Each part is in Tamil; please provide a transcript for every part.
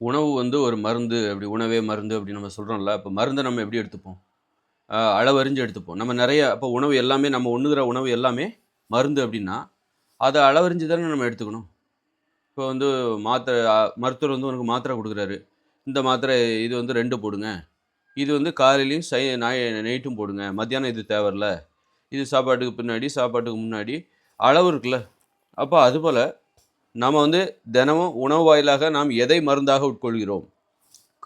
உணவு வந்து ஒரு மருந்து அப்படி உணவே மருந்து அப்படி நம்ம சொல்கிறோம்ல அப்போ மருந்தை நம்ம எப்படி எடுத்துப்போம்? அளவறிஞ்சு எடுத்துப்போம். நம்ம நிறைய அப்போ உணவு எல்லாமே நம்ம உண்ணுகிற உணவு எல்லாமே மருந்து அப்படின்னா அதை அளவறிஞ்சு தானே நம்ம எடுத்துக்கணும்? இப்போ வந்து மாத்திரை மருத்துவர் வந்து உனக்கு மாத்திரை கொடுக்குறாரு. இந்த மாத்திரை இது வந்து ரெண்டு போடுங்க. இது வந்து காலையிலையும் சை நாய் நைட்டும் போடுங்க. மத்தியானம் இது தேவையில்ல. இது சாப்பாட்டுக்கு பின்னாடி சாப்பாட்டுக்கு முன்னாடி அளவு இருக்குல்ல. அப்போ அதுபோல் நாம் வந்து தினமும் உணவு வாயிலாக நாம் எதை மருந்தாக உட்கொள்கிறோம்?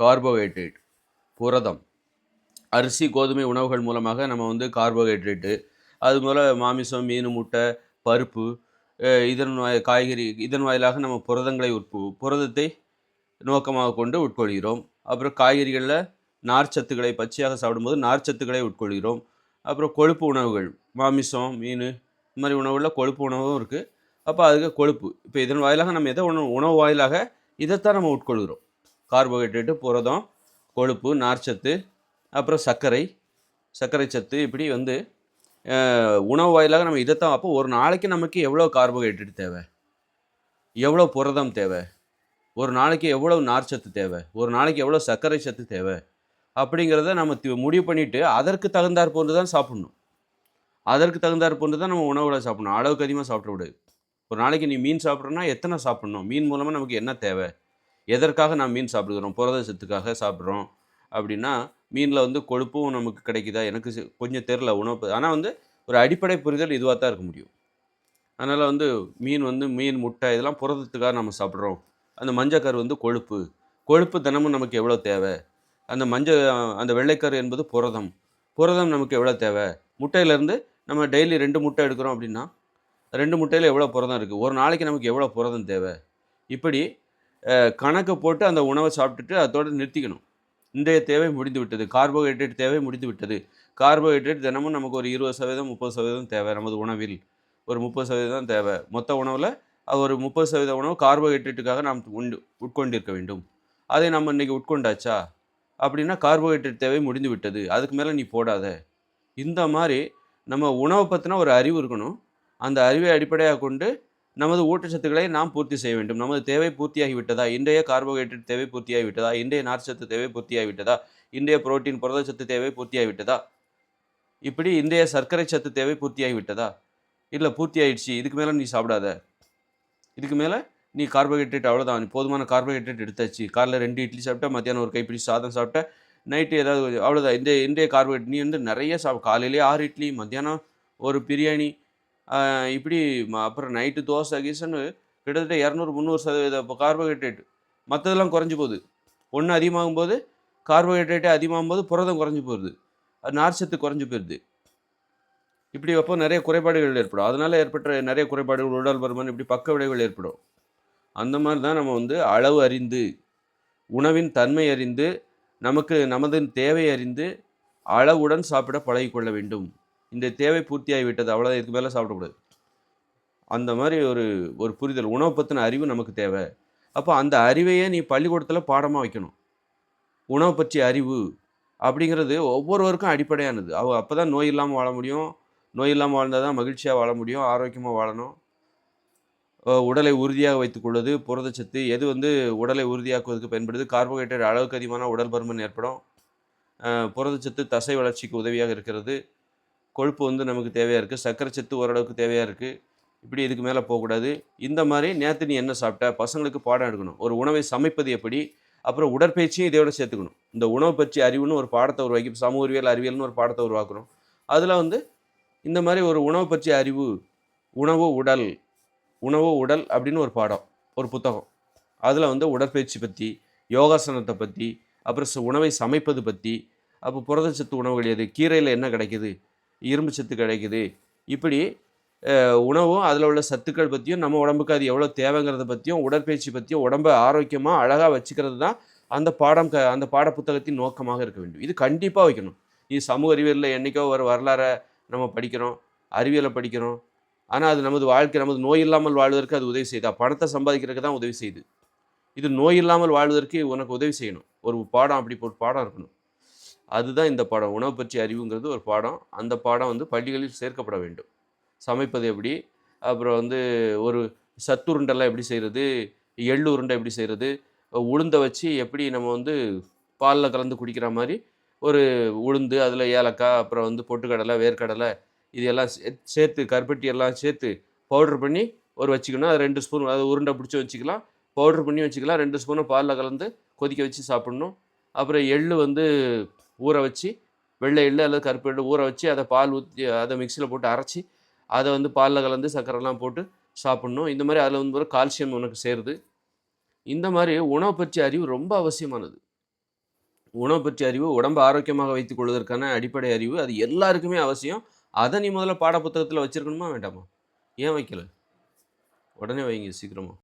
கார்போஹைட்ரேட் புரதம். அரிசி கோதுமை உணவுகள் மூலமாக நம்ம வந்து கார்போஹைட்ரேட்டு அது போல் மாமிசம் மீன் முட்டை பருப்பு இதன் வாய் காய்கறி இதன் வாயிலாக நம்ம புரதங்களை உட்பு புரதத்தை நோக்கமாக கொண்டு உட்கொள்கிறோம். அப்புறம் காய்கறிகளில் நார்ச்சத்துக்களை பச்சையாக சாப்பிடும்போது நார்ச்சத்துக்களை உட்கொள்கிறோம். அப்புறம் கொழுப்பு உணவுகள் மாமிசம் மீன் இந்த மாதிரி உணவுகளில் கொழுப்பு உணவும் இருக்குது அப்போ அதுக்கு கொழுப்பு. இப்போ இதன் வாயிலாக நம்ம எதை உணவு உணவு வாயிலாக இதைத்தான் நம்ம உட்கொள்கிறோம். கார்போஹைட்ரேட்டு புரதம் கொழுப்பு நார்ச்சத்து அப்புறம் சர்க்கரை சர்க்கரை சத்து இப்படி வந்து உணவு வாயிலாக நம்ம இதைத்தான் அப்போ ஒரு நாளைக்கு நமக்கு எவ்வளோ கார்போஹைட்ரேட் தேவை? எவ்வளோ புரதம் தேவை? ஒரு நாளைக்கு எவ்வளோ நார்ச்சத்து தேவை? ஒரு நாளைக்கு எவ்வளோ சர்க்கரை சத்து தேவை? அப்படிங்கிறத நம்ம முடிவு பண்ணிவிட்டு அதற்கு தகுந்தாற் போன்று தான் சாப்பிட்ணும். அதற்கு தகுந்தாற் போன்று தான் நம்ம உணவுகளை சாப்பிடணும். அளவுக்கு அதிகமாக சாப்பிடக்கூடாது ஒரு நாளைக்கு நீ மீன் சாப்பிட்றன்னா எத்தனை சாப்பிட்ணும்? மீன் மூலமாக நமக்கு என்ன தேவை? எதற்காக நான் மீன் சாப்பிடுகிறோம்? புரத சத்துக்காக சாப்பிட்றோம். அப்படின்னா மீனில் வந்து கொழுப்பும் நமக்கு கிடைக்குதா? எனக்கு கொஞ்சம் தெரில உணவு. ஆனால் வந்து ஒரு அடிப்படை புரிதல் இதுவாக தான் இருக்க முடியும். அதனால் வந்து மீன் வந்து மீன் முட்டை இதெல்லாம் புரதத்துக்காக நம்ம சாப்பிட்றோம். அந்த மஞ்சக்கரு வந்து கொழுப்பு. கொழுப்பு தினமும் நமக்கு எவ்வளோ தேவை? அந்த மஞ்சள் அந்த வெள்ளைக்கரு என்பது புரதம். புரதம் நமக்கு எவ்வளோ தேவை? முட்டையிலேருந்து நம்ம டெய்லி ரெண்டு முட்டை எடுக்கிறோம் அப்படின்னா ரெண்டு முட்டையில் எவ்வளோ புரதம் இருக்குது ஒரு நாளைக்கு நமக்கு எவ்வளோ புரதம் தேவை? இப்படி கணக்கை கணக்கு போட்டு அந்த உணவை சாப்பிட்டுட்டு அதோடு நிறுத்திக்கணும். இன்றைய தேவை முடிந்து விட்டது கார்போஹைட்ரேட் தேவை முடிந்து விட்டது கார்போஹைட்ரேட் தினமும் நமக்கு ஒரு இருபது சதவீதம் முப்பது சதவீதம் தேவை. நமது உணவில் ஒரு முப்பது சதவீதம் தேவை. மொத்த உணவில் ஒரு முப்பது சதவீத உணவு கார்போஹைட்ரேட்டுக்காக நாம் உண்டு உட்கொண்டிருக்க வேண்டும். அதை நம்ம இன்றைக்கி உட்கொண்டாச்சா? அப்படின்னா கார்போஹைட்ரேட் தேவை முடிந்து விட்டது அதுக்கு மேலே நீ போடாத. இந்த மாதிரி நம்ம உணவை பற்றின ஒரு அறிவு இருக்கணும். அந்த அறிவை அடிப்படையாக கொண்டு நமது ஊட்டச்சத்துக்களை நாம் பூர்த்தி செய்ய வேண்டும். நமது தேவை பூர்த்தியாகி விட்டதா? இன்றைய கார்போஹைட்ரேட் தேவை பூர்த்தியாகிவிட்டதா இன்றைய நார்ச்சத்து தேவை பூர்த்தியாகிவிட்டதா இன்றைய புரோட்டீன் புரதச்சத்து தேவை பூர்த்தியாகிவிட்டதா இப்படி இன்றைய சர்க்கரை சத்து தேவை பூர்த்தியாகி விட்டதா? இல்லை பூர்த்தி ஆயிடுச்சு இதுக்கு மேலே நீ சாப்பிடாத. இதுக்கு மேலே நீ கார்போஹைட்ரேட் அவ்வளோதான் நீ போதுமான கார்போஹைட்ரேட் எடுத்தாச்சு. காலைல ரெண்டு இட்லி சாப்பிட்டா மத்தியானம் ஒரு கைப்பிடி சாதம் சாப்பிட்டா நைட்டு ஏதாவது அவ்வளோதான் இந்த இன்றைய கார்போஹைட்ரேட் நீ வந்து நிறைய சாப்பிட காலையிலேயே ஆறு இட்லி மத்தியானம் ஒரு பிரியாணி இப்படி அப்புறம் நைட்டு தோசை கீசன்னு கிட்டத்தட்ட இரநூறு முந்நூறு சதவீத கார்போஹைட்ரேட் மற்றதெல்லாம் குறைஞ்சி போகுது. ஒன்று அதிகமாகும் போது கார்போஹைட்ரேட்டே அதிகமாகும் போது புரதம் குறைஞ்சி போகுது அது நார்ச்சத்து குறைஞ்சி போயிடுது இப்படி அப்போ நிறைய குறைபாடுகள் ஏற்படும். அதனால ஏற்பட்ட நிறைய குறைபாடுகள் உடல் பருமன் இப்படி பக்க விளைவுகள் ஏற்படும். அந்த மாதிரி தான் நம்ம வந்து அளவு அறிந்து உணவின் தன்மை அறிந்து நமக்கு நமது தேவை அறிந்து அளவுடன் சாப்பிட பழகிக்கொள்ள வேண்டும். இந்த தேவை பூர்த்தியாகிவிட்டது அவ்வளோ அவ்வளோதான் இதுக்கு மேலே சாப்பிடக்கூடாது. அந்த மாதிரி ஒரு ஒரு புரிதல் உணவை பற்றின அறிவு நமக்கு தேவை. அப்போ அந்த அறிவையே நீ பள்ளிக்கூடத்தில் பாடமாக வைக்கணும். உணவு பற்றிய அறிவு அப்படிங்கிறது ஒவ்வொருவருக்கும் அடிப்படையானது. அவ அப்போ தான் நோய் இல்லாமல் வாழ முடியும். நோய் இல்லாமல் வாழ்ந்தால் தான் மகிழ்ச்சியாக வாழ முடியும் ஆரோக்கியமாக வாழணும். உடலை உறுதியாக வைத்துக்கொள்வது புரதச்சத்து எது வந்து உடலை உறுதியாக்குவதற்கு பயன்படுது கார்போஹைட்ரேட் அளவுக்கு அதிகமான உடல் பருமன் ஏற்படும். புரதச்சத்து தசை வளர்ச்சிக்கு உதவியாக இருக்கிறது. கொழுப்பு வந்து நமக்கு தேவையாக இருக்குது சர்க்கரை சத்து ஓரளவுக்கு தேவையாக இருக்குது இப்படி இதுக்கு மேலே போகக்கூடாது. இந்த மாதிரி நேற்று நீ என்ன சாப்பிட்ட? பசங்களுக்கு பாடம் எடுக்கணும். ஒரு உணவை சமைப்பது எப்படி? அப்புறம் உடற்பயிற்சியும் இதோட சேர்த்துக்கணும். இந்த உணவு பற்றி அறிவுன்னு ஒரு பாடத்தை உருவாக்கி இப்ப சமூக அறிவியல் அறிவியல்னு ஒரு பாடத்தை உருவாக்குறோம். அதில் வந்து இந்த மாதிரி ஒரு உணவு பற்றி அறிவு உணவு உடல் உணவு உடல் அப்படின்னு ஒரு பாடம் ஒரு புத்தகம். அதில் வந்து உடற்பயிற்சி பற்றி யோகாசனத்தை பற்றி அப்புறம் ச- உணவை சமைப்பது பற்றி அப்போ புரதச்சத்து உணவுகள் எது? கீரையில் என்ன கிடைக்கிது? இரும்பு சத்து கிடைக்குது. இப்படி உணவும் அதில் உள்ள சத்துக்கள் பற்றியும் நம்ம உடம்புக்கு அது எவ்வளோ தேவைங்கிறத பற்றியும் உடற்பயிற்சி பற்றியும் உடம்பை ஆரோக்கியமாக அழகாக வச்சுக்கிறது தான் அந்த பாடம் க அந்த பாட புத்தகத்தின் நோக்கமாக இருக்க வேண்டும். இது கண்டிப்பாக வைக்கணும். இது சமூக அறிவியலில் என்றைக்கோ ஒரு வரலாறை நம்ம படிக்கிறோம் அறிவியலை படிக்கிறோம். ஆனால் அது நமது வாழ்க்கை நமது நோய் இல்லாமல் வாழ்வதற்கு அது உதவி செய்யுதா பணத்தை சம்பாதிக்கிறதுக்கு தான் உதவி செய்யுது இது நோய் இல்லாமல் வாழ்வதற்கு உனக்கு உதவி செய்யணும். ஒரு பாடம் அப்படி ஒரு பாடம் இருக்கணும். அதுதான் இந்த பாடம். உணவு பற்றி அறிவுங்கிறது ஒரு பாடம். அந்த பாடம் வந்து பள்ளிகளில் சேர்க்கப்பட வேண்டும். சமைப்பது எப்படி? அப்புறம் வந்து ஒரு சத்துருண்டெல்லாம் எப்படி செய்கிறது எள்ளு உருண்டை எப்படி செய்கிறது உளுந்தை வச்சு எப்படி நம்ம வந்து பாலில் கலந்து குடிக்கிற மாதிரி ஒரு உளுந்து அதில் ஏலக்காய் அப்புறம் வந்து பொட்டுக்கடலை வேர்க்கடலை இது எல்லாம் சே- சேர்த்து கருப்பட்டி எல்லாம் சேர்த்து பவுடர் பண்ணி ஒரு வச்சுக்கணும். அது ரெண்டு ஸ்பூன் அது உருண்டை பிடிச்சி வச்சுக்கலாம். பவுடர் பண்ணி வச்சுக்கலாம். ரெண்டு ஸ்பூனை பாலில் கலந்து கொதிக்க வச்சு சாப்பிட்ணும். அப்புறம் எள்ளு வந்து ஊற வச்சு வெள்ளை எள்ளு அல்லது கருப்பு எள்ளு ஊற வச்சு அதை பால் ஊற்றி அதை மிக்சியில் போட்டு அரைச்சி அதை வந்து பாலில் கலந்து சர்க்கரைலாம் போட்டு சாப்பிட்ணும். இந்த மாதிரி அதில் வந்து ஒரு கால்சியம் உனக்கு சேருது. இந்த மாதிரி உணவு பற்றிய அறிவு ரொம்ப அவசியமானது. உணவு பற்றிய அறிவு உடம்பு ஆரோக்கியமாக வைத்துக் கொள்வதற்கான அடிப்படை அறிவு அது எல்லாருக்குமே அவசியம். அதை நீ முதல்ல பாடப்புத்தகத்தில் வச்சிருக்கணுமா வேண்டாமா? ஏன் வைக்கல? உடனே வைங்க சீக்கிரமா.